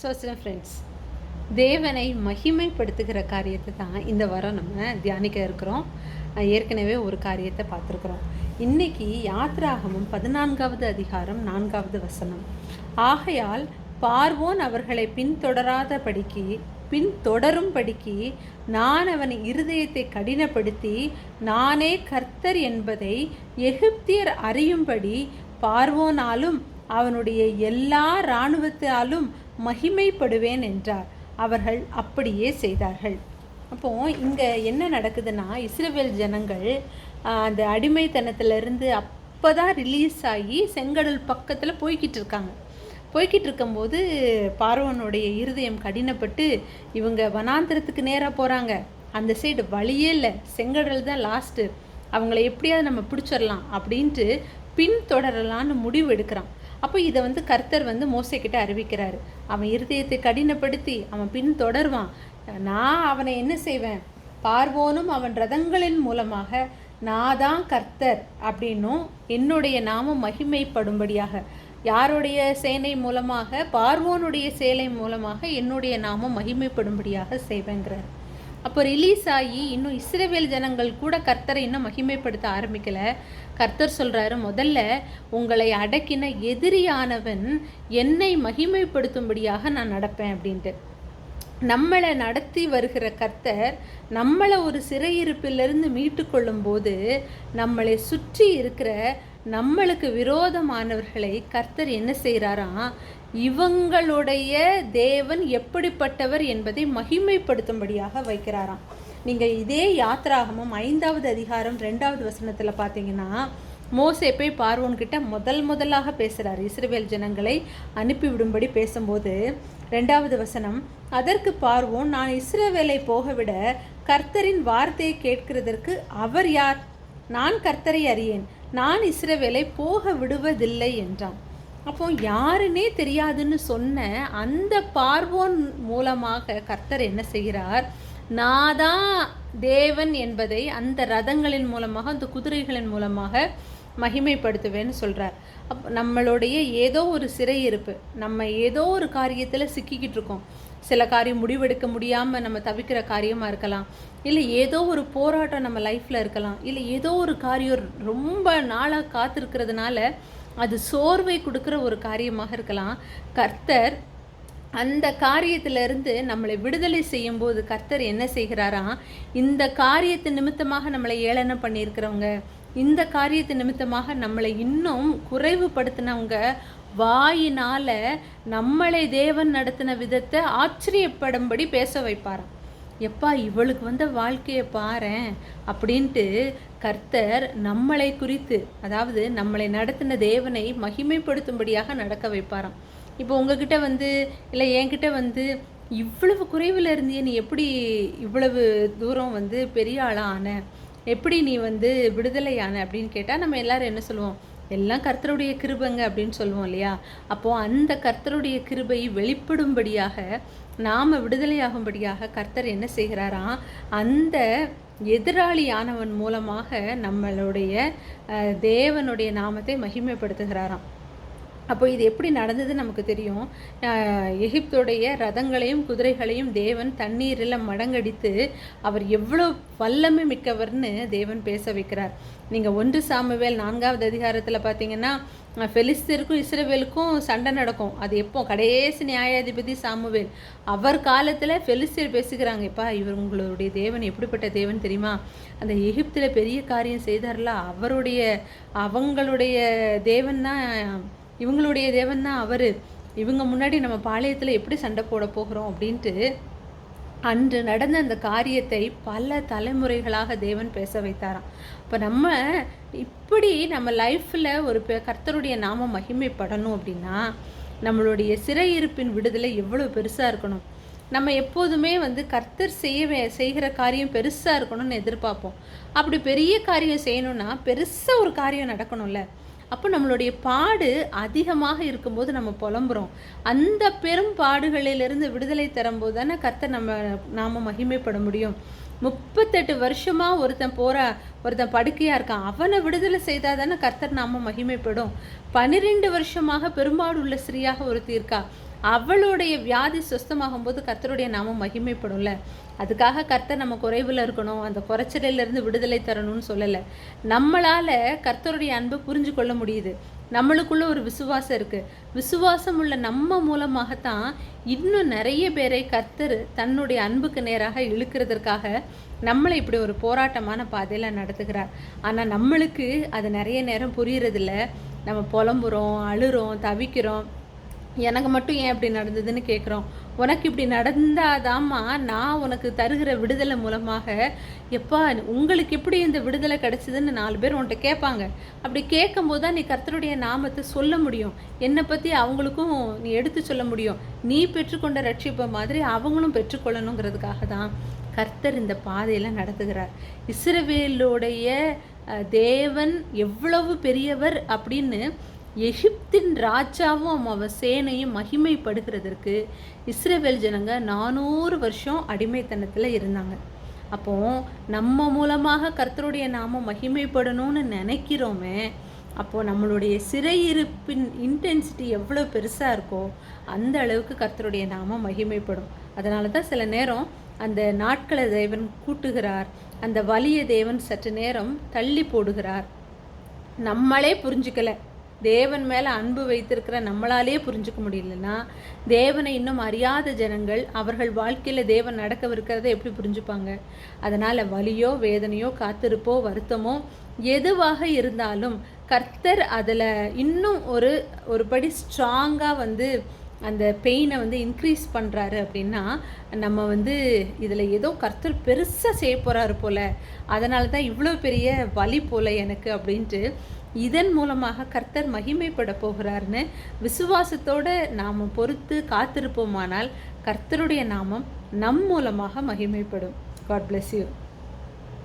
சோசியம் friends தேவனை மகிமைப்படுத்துகிற காரியத்தை தான் இந்த வாரம் நம்ம தியானிக்க இருக்கிறோம். ஏற்கனவே ஒரு காரியத்தை பார்த்துருக்குறோம். இன்னைக்கு யாத்ராகமும் பதினான்காவது அதிகாரம் நான்காவது வசனம். ஆகையால் பார்வோன் அவர்களை பின்தொடராதபடிக்கு பின்தொடரும்படிக்கு நான் அவன் இருதயத்தை கடினப்படுத்தி நானே கர்த்தர் என்பதை எகிப்தியர் அறியும்படி பார்வோனாலும் அவனுடைய எல்லா இராணுவத்தாலும் மகிமைப்படுவேன் என்றார். அவர்கள் அப்படியே செய்தார்கள். அப்போ இங்கே என்ன நடக்குதுன்னா இஸ்ரவேல் ஜனங்கள் அந்த அடிமைத்தனத்திலிருந்து அப்போ தான் ரிலீஸ் ஆகி செங்கடல் பக்கத்தில் போய்கிட்டு இருக்காங்க. போய்கிட்டு இருக்கும்போது பார்வனுடைய இருதயம் கடினப்பட்டு இவங்க வனாந்திரத்துக்கு நேராக போகிறாங்க அந்த சைடு வழியே இல்லை. செங்கடல் தான் லாஸ்ட்டு அவங்கள எப்படியாவது நம்ம பிடிச்சிடலாம் அப்படின்ட்டு பின்தொடரலான்னு முடிவு எடுக்கிறான். அப்போ இதை வந்து கர்த்தர் வந்து மோசைக்கிட்ட அறிவிக்கிறாரு. அவன் இருதயத்தை கடினப்படுத்தி அவன் பின் தொடருவான். நான் அவனை என்ன செய்வேன்? பார்வோனும் அவன் ரதங்களின் மூலமாக நான் தான் கர்த்தர் அப்படின்னும் என்னுடைய நாமம் மகிமைப்படும்படியாக யாருடைய சேனை மூலமாக? பார்வோனுடைய சேலை மூலமாக என்னுடைய நாமம் மகிமைப்படும்படியாக செய்வேங்கிறார். அப்போ ரிலீஸ் ஆகி இன்னும் இஸ்ரேவேல் ஜனங்கள் கூட கர்த்தரை இன்னும் மகிமைப்படுத்த ஆரம்பிக்கலை. கர்த்தர் சொல்கிறாரு முதல்ல உங்களை அடக்கின எதிரியானவன் என்னை மகிமைப்படுத்தும்படியாக நான் நடப்பேன் அப்படின்ட்டு. நம்மளை நடத்தி வருகிற கர்த்தர் நம்மளை ஒரு சிறையிருப்பிலிருந்து மீட்டு கொள்ளும்போது நம்மளை சுற்றி இருக்கிற நம்மளுக்கு விரோதமானவர்களை கர்த்தர் என்ன செய்கிறாராம் இவங்களுடைய தேவன் எப்படிப்பட்டவர் என்பதை மகிமைப்படுத்தும்படியாக வைக்கிறாராம். நீங்கள் இதே யாத்ராகமம் ஐந்தாவது அதிகாரம் ரெண்டாவது வசனத்தில் பார்த்தீங்கன்னா மோசே போய் பார்வோன் கிட்ட முதல் முதலாக பேசுகிறார் இஸ்ரேல் ஜனங்களை அனுப்பிவிடும்படி பேசும்போது ரெண்டாவது வசனம் அதற்கு பார்வோன் நான் இஸ்ரேவேலை போகவிட கர்த்தரின் வார்த்தையை கேட்கிறதற்கு அவர் யார்? நான் கர்த்தரை அறியேன். நான் இஸ்ரவேலை போக விடுவதில்லை என்றான். அப்போ யாருன்னே தெரியாதுன்னு சொன்ன அந்த பார்வோன் மூலமாக கர்த்தர் என்ன செய்கிறார்? நான் தான் தேவன் என்பதை அந்த ரதங்களின் மூலமாக அந்த குதிரைகளின் மூலமாக மகிமைப்படுத்துவேன்னு சொல்கிறார் அப் நம்மளுடைய ஏதோ ஒரு சிறையிருப்பு நம்ம ஏதோ ஒரு காரியத்தில் சிக்கிக்கிட்டு இருக்கோம். சில காரியம் முடிவெடுக்க முடியாமல் நம்ம தவிக்கிற காரியமாக இருக்கலாம். இல்லை ஏதோ ஒரு போராட்டம் நம்ம லைஃப்பில் இருக்கலாம். இல்லை ஏதோ ஒரு காரியம் ரொம்ப நாளாக காத்திருக்கிறதுனால அது சோர்வை கொடுக்குற ஒரு காரியமாக இருக்கலாம். கர்த்தர் அந்த காரியத்திலிருந்து நம்மளை விடுதலை செய்யும்போது கர்த்தர் என்ன செய்கிறாராம் இந்த காரியத்து நிமித்தமாக நம்மளை ஏளனம் பண்ணியிருக்கிறவங்க இந்த காரியத்து நிமித்தமாக நம்மளை இன்னும் குறைவுபடுத்தினவங்க வாயினால் நம்மளை தேவன் நடத்தின விதத்தை ஆச்சரியப்படும்படி பேச வைப்பாராம். எப்பா இவளுக்கு வந்த வாழ்க்கையை பாரேன் அப்படின்ட்டு கர்த்தர் நம்மளை குறித்து அதாவது நம்மளை நடத்தின தேவனை மகிமைப்படுத்தும்படியாக நடக்க வைப்பாராம். இப்போ உங்ககிட்ட வந்து இல்லை என்கிட்ட வந்து இவ்வளவு குறைவில் இருந்தியே நீ எப்படி இவ்வளவு தூரம் வந்து பெரிய ஆளாக ஆன? எப்படி நீ வந்து விடுதலையான? அப்படின்னு கேட்டால் நம்ம எல்லாரும் என்ன சொல்லுவோம்? எல்லாம் கர்த்தருடைய கிருபைங்க அப்படின்னு சொல்லுவோம் இல்லையா? அப்போது அந்த கர்த்தருடைய கிருபை வெளிப்படும்படியாக நாம் விடுதலையாகும்படியாக கர்த்தர் என்ன செய்கிறாராம் அந்த எதிராளியானவன் மூலமாக நம்மளுடைய தேவனுடைய நாமத்தை மகிமைப்படுத்துகிறாராம். அப்போ இது எப்படி நடந்தது நமக்கு தெரியும்? எகிப்துடைய ரதங்களையும் குதிரைகளையும் தேவன் தண்ணீரில் மடங்கடித்து அவர் எவ்வளோ வல்லமை மிக்கவர்னு தேவன் பேச வைக்கிறார். நீங்கள் ஒன்று சாமுவேல் நான்காவது அதிகாரத்தில் பார்த்தீங்கன்னா ஃபெலிஸ்தருக்கும் இஸ்ரவேலுக்கும் சண்டை நடக்கும். அது எப்போ? கடைசி நியாயாதிபதி சாமுவேல். அவர் காலத்தில் ஃபெலிஸ்தர் பேசுகிறாங்க இப்பா இவர் உங்களுடைய தேவன் எப்படிப்பட்ட தேவன் தெரியுமா? அந்த எகிப்தில் பெரிய காரியம் செய்தார்ல அவருடைய அவங்களுடைய தேவன் தான் இவங்களுடைய தேவன் தான் அவர். இவங்க முன்னாடி நம்ம பாளையத்தில் எப்படி சண்டை போட போகிறோம் அப்படின்ட்டு அன்று நடந்த அந்த காரியத்தை பல தலைமுறைகளாக தேவன் பேச வைத்தாராம். இப்போ நம்ம இப்படி நம்ம லைஃப்பில் ஒரு பெ- கர்த்தருடைய நாம மகிமைப்படணும் அப்படின்னா நம்மளுடைய சிறையிருப்பின் விடுதலை எவ்வளோ பெருசாக இருக்கணும். நம்ம எப்போதுமே வந்து கர்த்தர் செய்ய செய்கிற காரியம் பெருசாக இருக்கணும்னு எதிர்பார்ப்போம். அப்படி பெரிய காரியம் செய்யணும்னா பெருசாக ஒரு காரியம் நடக்கணும்ல. அப்போ நம்மளுடைய பாடு அதிகமாக இருக்கும்போது நம்ம புலம்புறோம். அந்த பெரும் பாடுகளிலிருந்து விடுதலை தரும்போது தானே கர்த்தர் நம்ம நாம மகிமைப்பட முடியும். முப்பத்தெட்டு வருஷமாக ஒருத்தன் போகிற ஒருத்தன் படுக்கையாக இருக்கான். அவனை விடுதலை செய்தால் தானே கர்த்தர் நாம மகிமைப்படும். பன்னிரெண்டு வருஷமாக பெரும்பாடு உள்ள ஸ்ரீயாக ஒருத்தி இருக்கா. அவளுடைய வியாதி சுஸ்தமாகும் போது கர்த்தருடைய நாமம் மகிமைப்படும்ல. அதுக்காக கர்த்தர் நம்ம குறைவில் இருக்கணும் அந்த குறைச்சலிலிருந்து விடுதலை தரணும்னு சொல்லலை. நம்மளால் கர்த்தருடைய அன்பு புரிஞ்சு கொள்ள முடியுது. நம்மளுக்குள்ள ஒரு விசுவாசம் இருக்குது விசுவாசம் உள்ள நம்ம மூலமாகத்தான் இன்னும் நிறைய பேரை கர்த்தர் தன்னுடைய அன்புக்கு நேராக இழுக்கிறதற்காக நம்மளை இப்படி ஒரு போராட்டமான பாதையில் நடத்துகிறார். ஆனால் நம்மளுக்கு அது நிறைய நேரம் புரியறதில்ல. நம்ம புலம்புறோம் அழுறோம் தவிக்கிறோம். எனக்கு மட்டும் ஏன் இப்படி நடந்ததுன்னு கேட்குறோம் உனக்கு இப்படி நடந்தாதாம்மா நான் உனக்கு தருகிற விடுதலை மூலமாக எப்பா உங்களுக்கு எப்படி இந்த விடுதலை கிடைச்சதுன்னு நாலு பேர் உன்கிட்ட கேட்பாங்க. அப்படி கேட்கும்போது தான் நீ கர்த்தருடைய நாமத்தை சொல்ல முடியும். என்னை பற்றி அவங்களுக்கும் நீ எடுத்து சொல்ல முடியும். நீ பெற்றுக்கொண்ட ரட்சிப்பை மாதிரி அவங்களும் பெற்றுக்கொள்ளணுங்கிறதுக்காக தான் கர்த்தர் இந்த பாதையில் நடத்துகிறார். இஸ்ரவேலோடைய தேவன் எவ்வளவு பெரியவர் அப்படின்னு எகிப்தின் ராஜாவும் அவ சேனையும் மகிமைப்படுகிறதற்கு இஸ்ரேவேல் ஜனங்க நானூறு வருஷம் அடிமைத்தனத்தில் இருந்தாங்க. அப்போ நம்ம மூலமாக கர்த்தருடைய நாமம் மகிமைப்படணும்னு நினைக்கிறோமே அப்போது நம்மளுடைய சிறையிருப்பின் இன்டென்சிட்டி எவ்வளோ பெருசாக இருக்கோ அந்த அளவுக்கு கர்த்தருடைய நாமம் மகிமைப்படும். அதனால தான் சில நேரம் அந்த நாட்களை தேவன் கூட்டுகிறார் அந்த வலிய தேவன் சற்று நேரம் தள்ளி போடுகிறார். நம்மளே புரிஞ்சுக்கலை. தேவன் மேலே அன்பு வைத்திருக்கிற நம்மளாலே புரிஞ்சுக்க முடியலன்னா தேவனை இன்னும் அறியாத ஜனங்கள் அவர்கள் வாழ்க்கையில் தேவன் நடக்கவிருக்கிறத எப்படி புரிஞ்சுப்பாங்க? அதனால் வலியோ வேதனையோ காத்திருப்போ வருத்தமோ எதுவாக இருந்தாலும் கர்த்தர் அதில் இன்னும் ஒரு ஒரு படி ஸ்ட்ராங்காக வந்து அந்த பெயினை வந்து இன்க்ரீஸ் பண்ணுறாரு அப்படின்னா நம்ம வந்து இதில் ஏதோ கர்த்தர் பெருசாக செய்ய போகிறாரு போல். அதனால தான் இவ்வளோ பெரிய வலி போல் எனக்கு அப்படின்ட்டு இதன் மூலமாக கர்த்தர் மகிமைப்பட போகிறார்னு விசுவாசத்தோடு நாம் பொறுத்து காத்திருப்போமானால் கர்த்தருடைய நாமம் நம் மூலமாக மகிமைப்படும். God bless you